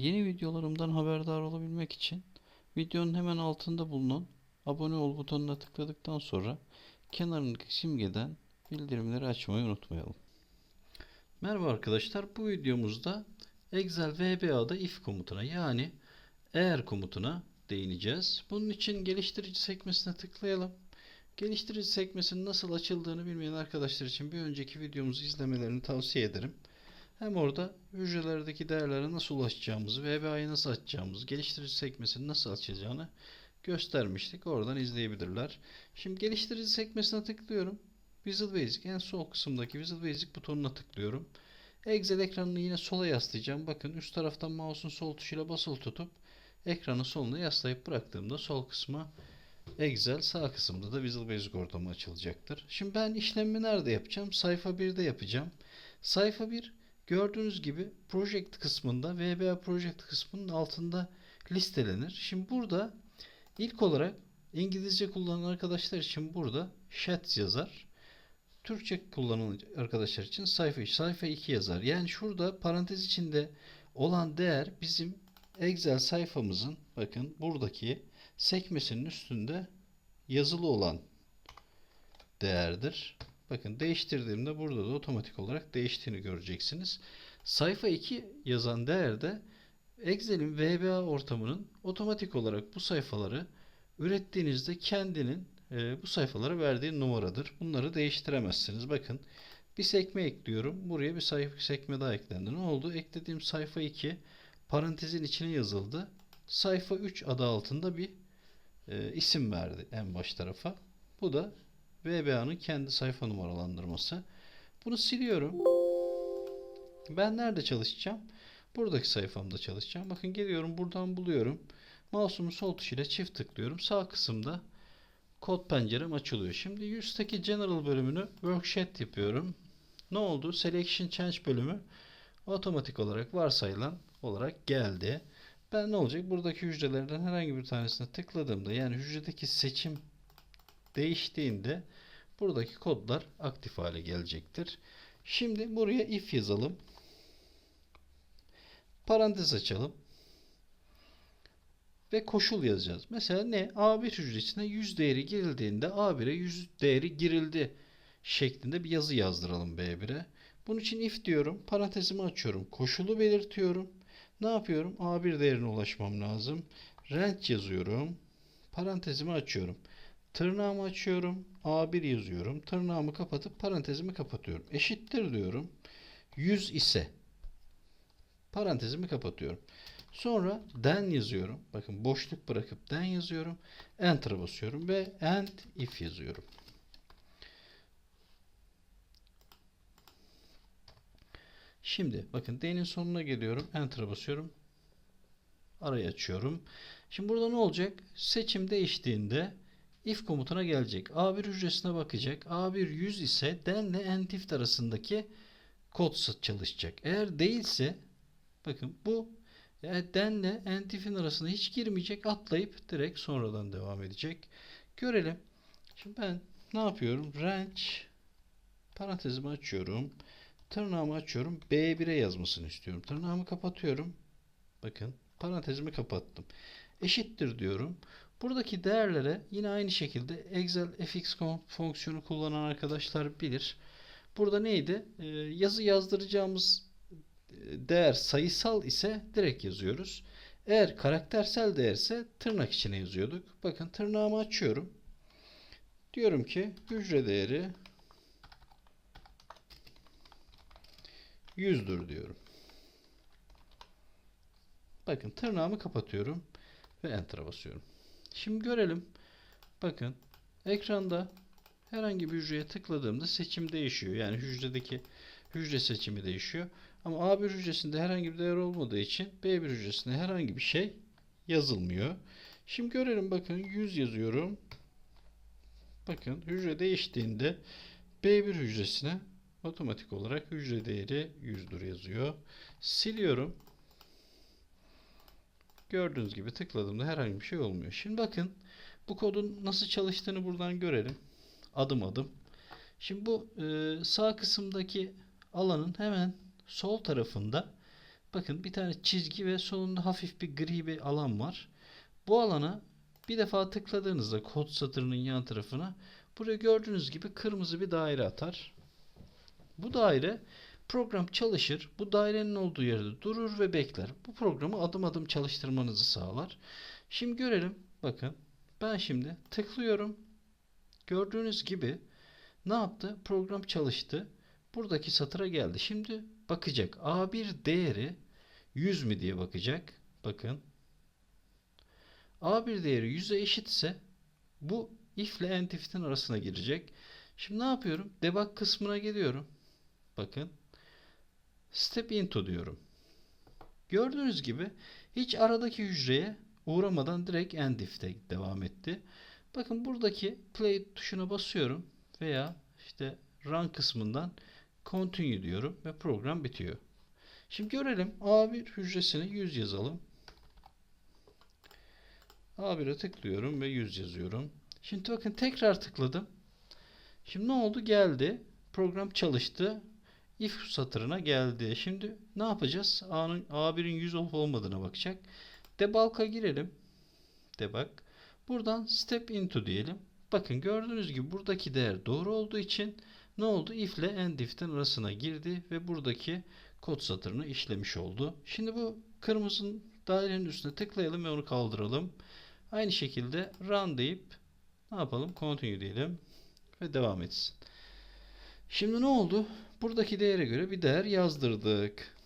Yeni videolarımdan haberdar olabilmek için videonun hemen altında bulunan abone ol butonuna tıkladıktan sonra kenarındaki simgeden bildirimleri açmayı unutmayalım. Merhaba arkadaşlar. Bu videomuzda Excel VBA'da if komutuna yani eğer komutuna değineceğiz. Bunun için geliştirici sekmesine tıklayalım. Geliştirici sekmesinin nasıl açıldığını bilmeyen arkadaşlar için bir önceki videomuzu izlemelerini tavsiye ederim. Hem orada hücrelerdeki değerlere nasıl ulaşacağımızı, VBA'yı nasıl açacağımızı, geliştirici sekmesini nasıl açacağını göstermiştik. Oradan izleyebilirler. Şimdi geliştirici sekmesine tıklıyorum. Visual Basic en sol kısımdaki Visual Basic butonuna tıklıyorum. Excel ekranını yine sola yaslayacağım. Bakın üst taraftan mouse'un sol tuşuyla basılı tutup ekranın soluna yaslayıp bıraktığımda sol kısma Excel sağ kısımda da Visual Basic ortamı açılacaktır. Şimdi ben işlemi nerede yapacağım? Sayfa 1'de yapacağım. Sayfa 1 gördüğünüz gibi Project kısmında VBA Project kısmının altında listelenir. Şimdi burada ilk olarak İngilizce kullanan arkadaşlar için burada Sheets yazar. Türkçe kullanan arkadaşlar için sayfa sayfa 2 yazar. Yani şurada parantez içinde olan değer bizim Excel sayfamızın bakın buradaki sekmesinin üstünde yazılı olan değerdir. Bakın değiştirdiğimde burada da otomatik olarak değiştiğini göreceksiniz. Sayfa 2 yazan değerde Excel'in VBA ortamının otomatik olarak bu sayfaları ürettiğinizde kendinin e, bu sayfalara verdiği numaradır. Bunları değiştiremezsiniz. Bakın bir sekme ekliyorum. Buraya bir sayfa sekme daha eklendi. Ne oldu? Eklediğim sayfa 2 parantezin içine yazıldı. Sayfa 3 adı altında bir e, isim verdi en baş tarafa. Bu da VBA'nın kendi sayfa numaralandırması. Bunu siliyorum. Ben nerede çalışacağım? Buradaki sayfamda çalışacağım. Bakın geliyorum buradan buluyorum. Mouse'umun sol tuşuyla çift tıklıyorum. Sağ kısımda kod pencerem açılıyor. Şimdi üstteki General bölümünü Worksheet yapıyorum. Ne oldu? Selection Change bölümü otomatik olarak varsayılan olarak geldi. Ben ne olacak? Buradaki hücrelerden herhangi bir tanesine tıkladığımda yani hücredeki seçim değiştiğinde buradaki kodlar aktif hale gelecektir. Şimdi buraya if yazalım. Parantez açalım. Ve koşul yazacağız. Mesela ne? A1 hücresine 100 değeri girildiğinde A1'e 100 değeri girildi şeklinde bir yazı yazdıralım B1'e. Bunun için if diyorum. Parantezimi açıyorum. Koşulu belirtiyorum. Ne yapıyorum? A1 değerine ulaşmam lazım. Range yazıyorum. Parantezimi açıyorum. Tırnağımı açıyorum. A1 yazıyorum. Tırnağımı kapatıp parantezimi kapatıyorum. Eşittir diyorum. 100 ise parantezimi kapatıyorum. Sonra den yazıyorum. Bakın boşluk bırakıp den yazıyorum. Enter'a basıyorum ve and if yazıyorum. Şimdi bakın D'nin sonuna geliyorum. Enter'a basıyorum. Arayı açıyorum. Şimdi burada ne olacak? Seçim değiştiğinde if komutuna gelecek. A1 hücresine bakacak. A1 100 ise denle and if arasındaki kod çalışacak. Eğer değilse bakın bu yani denle and if'in arasında hiç girmeyecek. Atlayıp direkt sonradan devam edecek. Görelim. Şimdi ben ne yapıyorum? Range parantezimi açıyorum. Tırnağımı açıyorum. B1'e yazmasını istiyorum. Tırnağımı kapatıyorum. Bakın parantezimi kapattım. Eşittir diyorum. Buradaki değerlere yine aynı şekilde Excel fx fonksiyonu kullanan arkadaşlar bilir. Burada neydi? Ee, yazı yazdıracağımız değer sayısal ise direkt yazıyoruz. Eğer karaktersel değerse tırnak içine yazıyorduk. Bakın tırnağımı açıyorum. Diyorum ki hücre değeri 100'dür diyorum. Bakın tırnağımı kapatıyorum ve enter'a basıyorum. Şimdi görelim. Bakın ekranda herhangi bir hücreye tıkladığımda seçim değişiyor. Yani hücredeki hücre seçimi değişiyor. Ama A1 hücresinde herhangi bir değer olmadığı için B1 hücresinde herhangi bir şey yazılmıyor. Şimdi görelim bakın 100 yazıyorum. Bakın hücre değiştiğinde B1 hücresine otomatik olarak hücre değeri 100'dür yazıyor. Siliyorum. Gördüğünüz gibi tıkladığımda herhangi bir şey olmuyor. Şimdi bakın bu kodun nasıl çalıştığını buradan görelim. Adım adım. Şimdi bu e, sağ kısımdaki alanın hemen sol tarafında bakın bir tane çizgi ve sonunda hafif bir gri bir alan var. Bu alana bir defa tıkladığınızda kod satırının yan tarafına buraya gördüğünüz gibi kırmızı bir daire atar. Bu daire program çalışır. Bu dairenin olduğu yerde durur ve bekler. Bu programı adım adım çalıştırmanızı sağlar. Şimdi görelim. Bakın ben şimdi tıklıyorum. Gördüğünüz gibi ne yaptı? Program çalıştı. Buradaki satıra geldi. Şimdi bakacak. A1 değeri 100 mü diye bakacak. Bakın. A1 değeri 100'e eşitse bu if ile end if'in arasına girecek. Şimdi ne yapıyorum? Debug kısmına geliyorum. Bakın. Step into diyorum. Gördüğünüz gibi hiç aradaki hücreye uğramadan direkt end if'te devam etti. Bakın buradaki play tuşuna basıyorum veya işte run kısmından continue diyorum ve program bitiyor. Şimdi görelim A1 hücresine 100 yazalım. A1'e tıklıyorum ve 100 yazıyorum. Şimdi bakın tekrar tıkladım. Şimdi ne oldu? Geldi. Program çalıştı. If satırına geldi. Şimdi ne yapacağız? A'nın A1'in 100 olup olmadığına bakacak. Debug'a girelim. Debug. Buradan step into diyelim. Bakın gördüğünüz gibi buradaki değer doğru olduğu için ne oldu? If ile end if'ten arasına girdi ve buradaki kod satırını işlemiş oldu. Şimdi bu kırmızı dairenin üstüne tıklayalım ve onu kaldıralım. Aynı şekilde run deyip ne yapalım? Continue diyelim ve devam etsin. Şimdi ne oldu? Buradaki değere göre bir değer yazdırdık.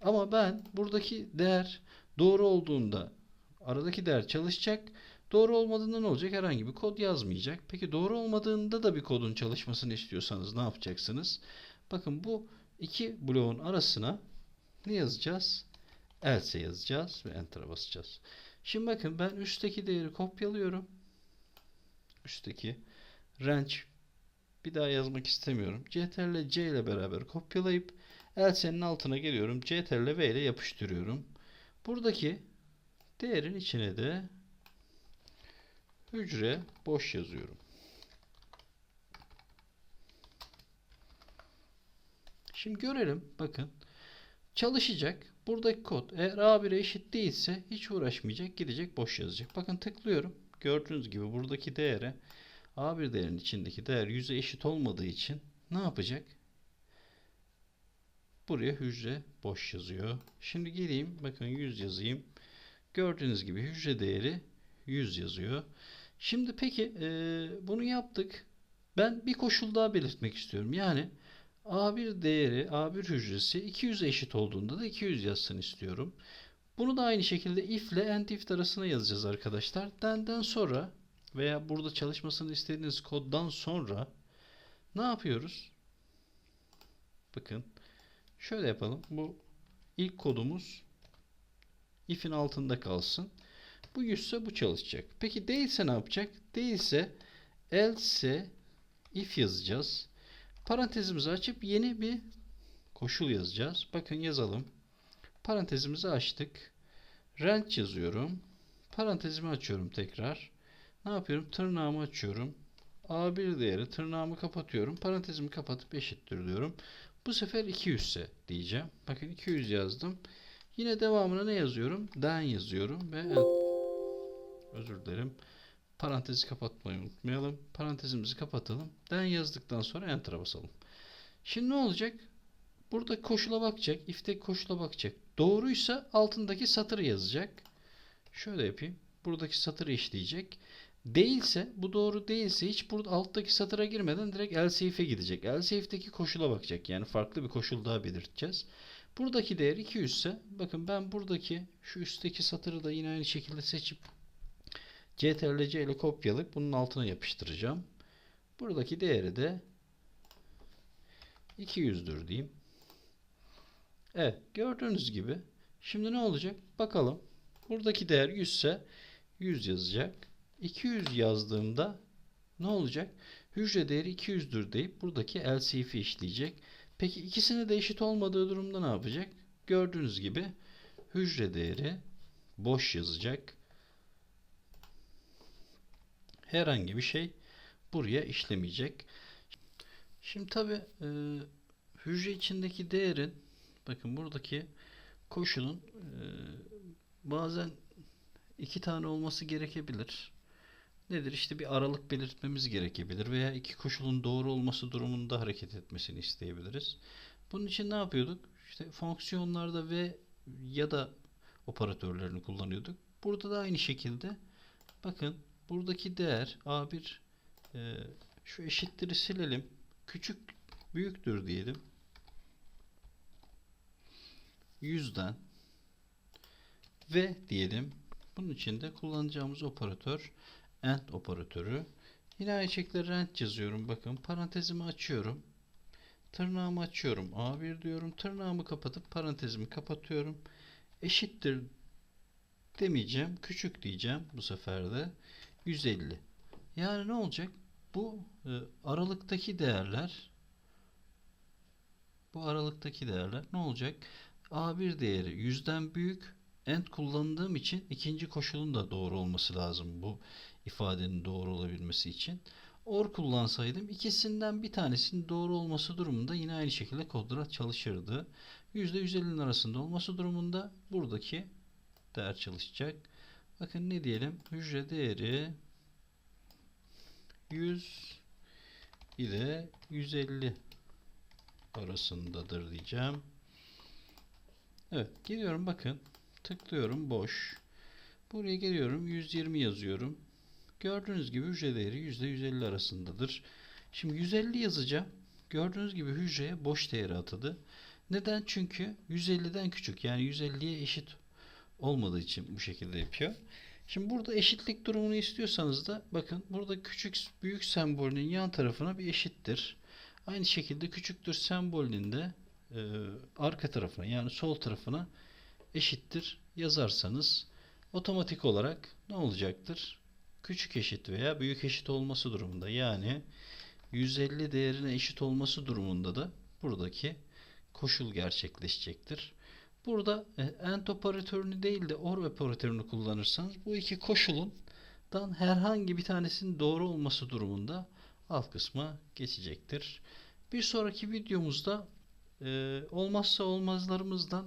Ama ben buradaki değer doğru olduğunda aradaki değer çalışacak. Doğru olmadığında ne olacak? Herhangi bir kod yazmayacak. Peki doğru olmadığında da bir kodun çalışmasını istiyorsanız ne yapacaksınız? Bakın bu iki bloğun arasına ne yazacağız? Else yazacağız ve Enter'a basacağız. Şimdi bakın ben üstteki değeri kopyalıyorum. Üstteki range bir daha yazmak istemiyorum. Ctrl C ile beraber kopyalayıp else'nin altına geliyorum. Ctrl V ile yapıştırıyorum. Buradaki değerin içine de hücre boş yazıyorum. Şimdi görelim. Bakın. Çalışacak. Buradaki kod eğer A1'e eşit değilse hiç uğraşmayacak. Gidecek boş yazacak. Bakın tıklıyorum. Gördüğünüz gibi buradaki değere A1 değerinin içindeki değer 100'e eşit olmadığı için ne yapacak? Buraya hücre boş yazıyor. Şimdi geleyim. Bakın 100 yazayım. Gördüğünüz gibi hücre değeri 100 yazıyor. Şimdi peki e, bunu yaptık. Ben bir koşul daha belirtmek istiyorum. Yani A1 değeri, A1 hücresi 200 eşit olduğunda da 200 yazsın istiyorum. Bunu da aynı şekilde if ile end if arasına yazacağız arkadaşlar. Den'den sonra veya burada çalışmasını istediğiniz koddan sonra ne yapıyoruz? Bakın şöyle yapalım. Bu ilk kodumuz if'in altında kalsın. Bu 100 ise bu çalışacak. Peki değilse ne yapacak? Değilse else if yazacağız. Parantezimizi açıp yeni bir koşul yazacağız. Bakın yazalım. Parantezimizi açtık. Range yazıyorum. Parantezimi açıyorum tekrar. Ne yapıyorum? Tırnağımı açıyorum. A1 değeri tırnağımı kapatıyorum. Parantezimi kapatıp eşittir diyorum. Bu sefer 200 ise diyeceğim. Bakın 200 yazdım. Yine devamına ne yazıyorum? Den yazıyorum ve özür dilerim. Parantezi kapatmayı unutmayalım. Parantezimizi kapatalım. Den yazdıktan sonra Enter'a basalım. Şimdi ne olacak? Burada koşula bakacak. If'teki koşula bakacak. Doğruysa altındaki satırı yazacak. Şöyle yapayım. Buradaki satırı işleyecek. Değilse, bu doğru değilse hiç burada alttaki satıra girmeden direkt if'e gidecek. Else if'teki koşula bakacak. Yani farklı bir koşul daha belirteceğiz. Buradaki değer 200 ise bakın ben buradaki şu üstteki satırı da yine aynı şekilde seçip Ctrl C ile kopyalayıp bunun altına yapıştıracağım. Buradaki değeri de 200'dür diyeyim. Evet gördüğünüz gibi şimdi ne olacak? Bakalım. Buradaki değer 100 ise 100 yazacak. 200 yazdığımda ne olacak? Hücre değeri 200'dür deyip buradaki if'i işleyecek. Peki ikisine de eşit olmadığı durumda ne yapacak? Gördüğünüz gibi hücre değeri boş yazacak. Herhangi bir şey buraya işlemeyecek. Şimdi tabi e, hücre içindeki değerin bakın buradaki koşulun e, bazen iki tane olması gerekebilir. Nedir? İşte bir aralık belirtmemiz gerekebilir veya iki koşulun doğru olması durumunda hareket etmesini isteyebiliriz. Bunun için ne yapıyorduk? İşte fonksiyonlarda ve ya da operatörlerini kullanıyorduk. Burada da aynı şekilde bakın buradaki değer A1 e, şu eşittir'i silelim. Küçük büyüktür diyelim. Yüzden ve diyelim. Bunun için de kullanacağımız operatör AND operatörü. Yine aynı şekilde rent yazıyorum. Bakın parantezimi açıyorum. Tırnağımı açıyorum. A1 diyorum. Tırnağımı kapatıp parantezimi kapatıyorum. Eşittir demeyeceğim. Küçük diyeceğim bu sefer de. 150. Yani ne olacak? Bu e, aralıktaki değerler bu aralıktaki değerler ne olacak? A1 değeri yüzden büyük end kullandığım için ikinci koşulun da doğru olması lazım bu ifadenin doğru olabilmesi için. Or kullansaydım ikisinden bir tanesinin doğru olması durumunda yine aynı şekilde kodlar çalışırdı. %150'nin arasında olması durumunda buradaki değer çalışacak. Bakın ne diyelim? Hücre değeri 100 ile 150 arasındadır diyeceğim. Evet geliyorum bakın tıklıyorum boş. Buraya geliyorum 120 yazıyorum. Gördüğünüz gibi hücre değeri %150 arasındadır. Şimdi 150 yazacağım. Gördüğünüz gibi hücreye boş değeri atadı. Neden? Çünkü 150'den küçük yani 150'ye eşit olmadığı için bu şekilde yapıyor. Şimdi burada eşitlik durumunu istiyorsanız da bakın burada küçük büyük sembolünün yan tarafına bir eşittir. Aynı şekilde küçüktür sembolünün de e, arka tarafına yani sol tarafına eşittir yazarsanız otomatik olarak ne olacaktır? Küçük eşit veya büyük eşit olması durumunda yani 150 değerine eşit olması durumunda da buradaki koşul gerçekleşecektir. Burada e, AND operatörünü değil de OR operatörünü kullanırsanız bu iki koşulundan herhangi bir tanesinin doğru olması durumunda alt kısma geçecektir. Bir sonraki videomuzda e, olmazsa olmazlarımızdan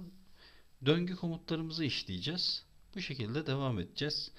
döngü komutlarımızı işleyeceğiz. Bu şekilde devam edeceğiz.